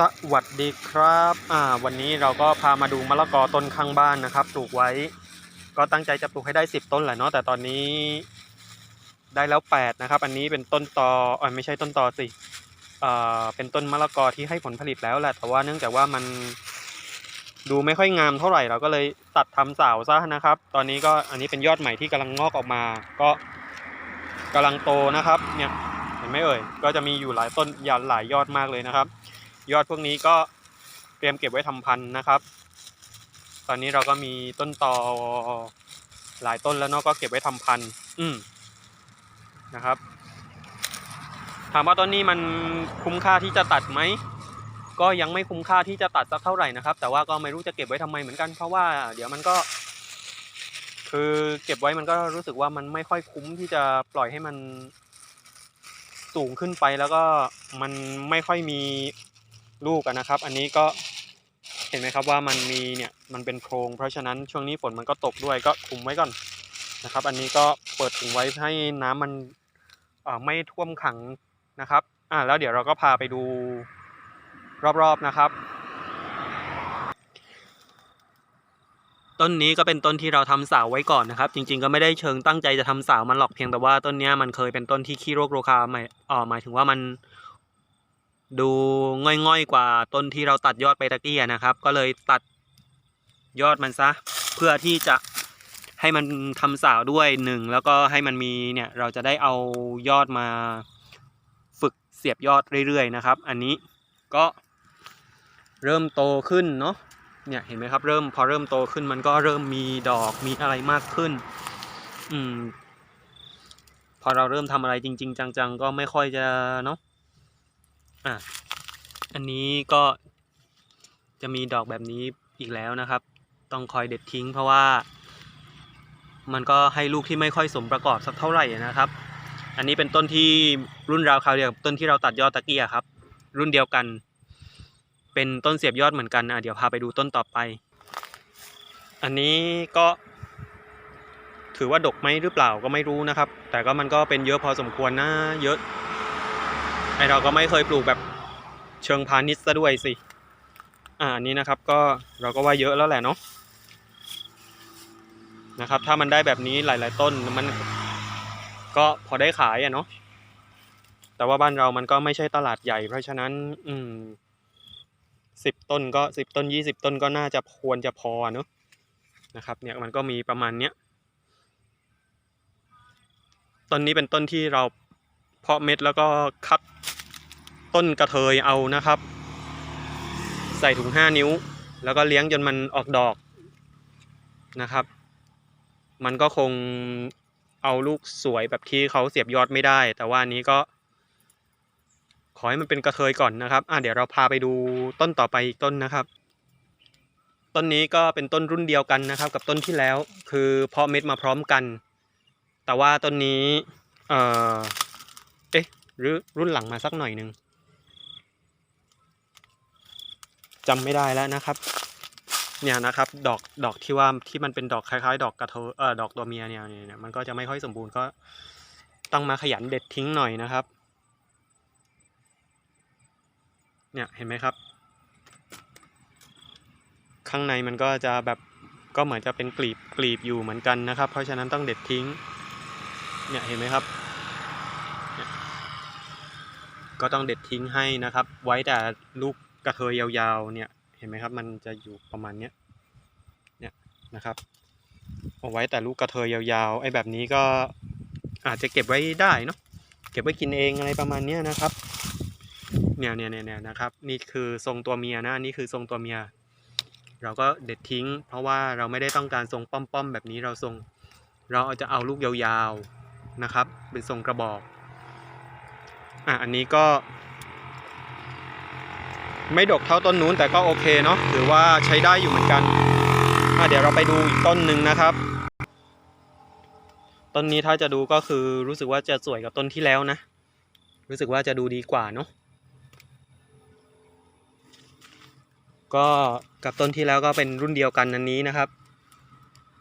สวัสดีครับอ่าวันนี้เราก็พามาดูมะละกอต้นข้างบ้านนะครับปลูกไว้ ก็ตั้งใจจะปลูกให้ได้ 10 ต้นแหละเนาะแต่ตอนนี้ได้แล้ว 8 นะครับ อันนี้เป็นต้นตอเออไม่ใช่ต้นตอสิอ่าเป็นต้นมะละกอที่ให้ผลผลิตแล้วแหละแต่ว่าเนื่องจากว่ามันดูไม่ค่อยงามเท่าไหร่เราก็เลยตัดทำสาซะนะครับ ตอนนี้ก็อันนี้เป็นยอดใหม่ที่กำลังงอกออกมา ก็กำลังโตนะครับเนี่ยเห็นไหมเอ่ยก็จะมีอยู่หลายต้นยาหลายยอดมากเลยนะครับ ยอดพวกนี้ก็เตรียมเก็บไว้ทำพันธุ์นะครับ ตอนนี้เราก็มีต้นตอหลายต้นแล้วเนาะก็เก็บไว้ทำพันธุ์อืมนะครับ ถามว่าต้นนี้มันคุ้มค่าที่จะตัดไหมก็ยังไม่คุ้มค่าที่จะตัดสักเท่าไหร่นะครับ แต่ว่าก็ไม่รู้จะเก็บไว้ทำไมเหมือนกัน เพราะว่าเดี๋ยวมันก็ คือเก็บไว้มันก็รู้สึกว่ามันไม่ค่อยคุ้มที่จะปล่อยให้มันสูงขึ้นไปแล้วก็มันไม่ค่อยมี ลูกนะครับ อันนี้ก็เห็นไหมครับว่ามันมีเนี่ยมันเป็นโพรงเพราะฉะนั้นช่วงนี้ฝนมันก็ตกด้วยก็คุมไว้ก่อนนะครับ อันนี้ก็เปิดถุงไว้ให้น้ำมันไม่ท่วมขังนะครับอ่าแล้วเดี๋ยวเราก็พาไปดูรอบๆนะครับ ต้นนี้ก็เป็นต้นที่เราทำสาวไว้ก่อนนะครับ จริง ๆ ก็ไม่ได้เชิงตั้งใจจะทำสาวมันหรอกเพียงแต่ว่าต้นนี้มันเคยเป็นต้นที่ขี้โรคโรคาหมายเอ่อหมายถึงว่ามัน ดูง่อยๆกว่าต้นที่เราตัดยอดไปตะกี้อะนะครับ ก็เลยตัดยอดมันซะ เพื่อที่จะให้มันทำสาวด้วยหนึ่งแล้วก็ให้มันมีเนี่ยเราจะได้เอายอดมาฝึกเสียบยอดเรื่อยๆนะครับ อันนี้ก็เริ่มโตขึ้นเนาะเนี่ยเห็นไหมครับเริ่มพอเริ่มโตขึ้นมันก็เริ่มมีดอกมีอะไรมากขึ้น อืม พอเราเริ่มทำอะไรจริง ๆ จัง ๆ ก็ไม่ค่อยจะเนาะ อะอันนี้ก็จะมีดอกแบบนี้อีกแล้วนะครับ ต้องคอยเด็ดทิ้งเพราะว่า มันก็ให้ลูกที่ไม่ค่อยสมประกอบสักเท่าไหร่นะครับ อันนี้เป็นต้นที่รุ่นราวคราวเดียวกับต้นที่เราตัดยอดตะเกียครับ รุ่นเดียวกัน เป็นต้นเสียบยอดเหมือนกันอะเดี๋ยวพาไปดูต้นต่อไป อันนี้ก็ ถือว่าดกไหมหรือเปล่าก็ไม่รู้นะครับ แต่ก็มันก็เป็นเยอะพอสมควรนะเยอะ ไอเราก็ไม่เคยปลูกแบบเชิงพาณิชย์ซะด้วยสิ อ่าอันนี้นะครับก็เราก็ว่าเยอะแล้วแหละเนาะนะครับ ถ้ามันได้แบบนี้หลาย ๆ ต้นมันก็พอได้ขายอะเนาะแต่ว่าบ้านเรามันก็ไม่ใช่ตลาดใหญ่ เพราะฉะนั้น อืมสิบต้นก็สิบต้นยี่สิบต้นก็น่าจะควรจะพอเนอะนะครับ เนี่ยมันก็มีประมาณเนี้ยต้นนี้เป็นต้นที่เราเพาะเม็ดแล้วก็คัด ต้นกระเทยเอานะครับ ใส่ถุงห้านิ้ว แล้วก็เลี้ยงจนมันออกดอกนะครับ มันก็คงเอาลูกสวยแบบที่เขาเสียบยอดไม่ได้ แต่ว่านี้ก็ ขอให้มันเป็นกระเทยก่อนนะครับ อะเดี๋ยวเราพาไปดูต้นต่อไปอีกต้นนะครับ ต้นนี้ก็เป็นต้นรุ่นเดียวกันนะครับ กับต้นที่แล้ว คือเพาะเม็ดมาพร้อมกัน แต่ว่าต้นนี้ เอ่อ เอ๊ะ หรือรุ่นหลังมาสักหน่อยนึง จำไม่ได้แล้วนะครับ เนี่ยนะครับ ดอกดอกที่ว่าที่มันเป็นดอกคล้ายๆ ดอกกระเทเอ่อดอกตัวเมียเนี่ยเนี่ยมันก็จะไม่ค่อยสมบูรณ์ก็ต้องมาขยันเด็ดทิ้งหน่อยนะครับ เนี่ยเห็นไหมครับ ข้างในมันก็จะแบบก็เหมือนจะเป็นกลีบกลีบอยู่เหมือนกันนะครับ เพราะฉะนั้นต้องเด็ดทิ้ง เนี่ยเห็นไหมครับก็ต้องเด็ดทิ้งให้นะครับ ไว้แต่ลูก กระเทยยาวๆเนี่ยเห็นไหมครับ มันจะอยู่ประมาณเนี้ยเนี่ยนะครับเอาไว้แต่ลูกกระเทยยาวๆไอ้แบบนี้ก็อาจจะเก็บไว้ได้เนาะเก็บไว้กินเองอะไรประมาณเนี้ยนะครับเนี่ยเนี่ยเนี่ยเนี่ยนะครับ นี่คือทรงตัวเมียนะนี่คือทรงตัวเมีย เราก็เด็ดทิ้ง เพราะว่าเราไม่ได้ต้องการทรงป้อมๆแบบนี้เราทรง เราจะเอาลูกยาวๆนะครับ เป็นทรงกระบอกอะอันนี้ก็ ไม่ดกเท่าต้นนู้นแต่ก็โอเคเนาะถือว่าใช้ได้อยู่เหมือนกันเดี๋ยวเราไปดูอีกต้นหนึ่งนะครับต้นนี้ถ้าจะดูก็คือรู้สึกว่าจะสวยกับต้นที่แล้วนะ รู้สึกว่าจะดูดีกว่าเนาะก็กับต้นที่แล้วก็เป็นรุ่นเดียวกันอันนี้นะครับ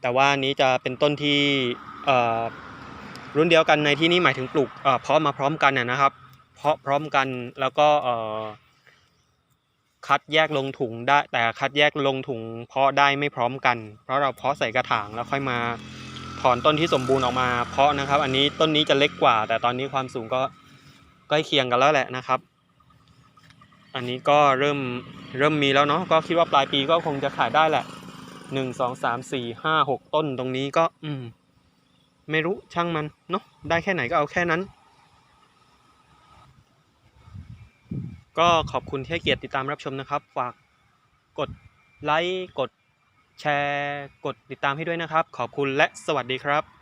แต่ว่านี้จะเป็นต้นที่รุ่นเดียวกันในที่นี้หมายถึงปลูกเพาะมาพร้อมกันนะนะครับ เพาะพร้อมกันแล้วก็ คัดแยกลงถุงได้แต่คัดแยกลงถุง เพาะได้ไม่พร้อมกัน เพราะเราเพาะใส่กระถางแล้วค่อยมาถอนต้นที่สมบูรณ์ออกมาเพาะนะครับ อันนี้ต้นนี้จะเล็กกว่า แต่ตอนนี้ความสูงก็ใกล้เคียงกันแล้วแหละนะครับ อันนี้ก็เริ่มเริ่มมีแล้วเนาะก็คิดว่าปลายปีก็คงจะขายได้แหละหนึ่งสองสามสี่ห้าหกต้นตรงนี้ก็ อืม ไม่รู้ช่างมันเนาะได้แค่ไหนก็เอาแค่นั้น ก็ขอบคุณที่ให้เกียรติติดตามรับชมนะครับ ฝากกดไลค์ กดแชร์ กดติดตามให้ด้วยนะครับ ขอบคุณและสวัสดีครับ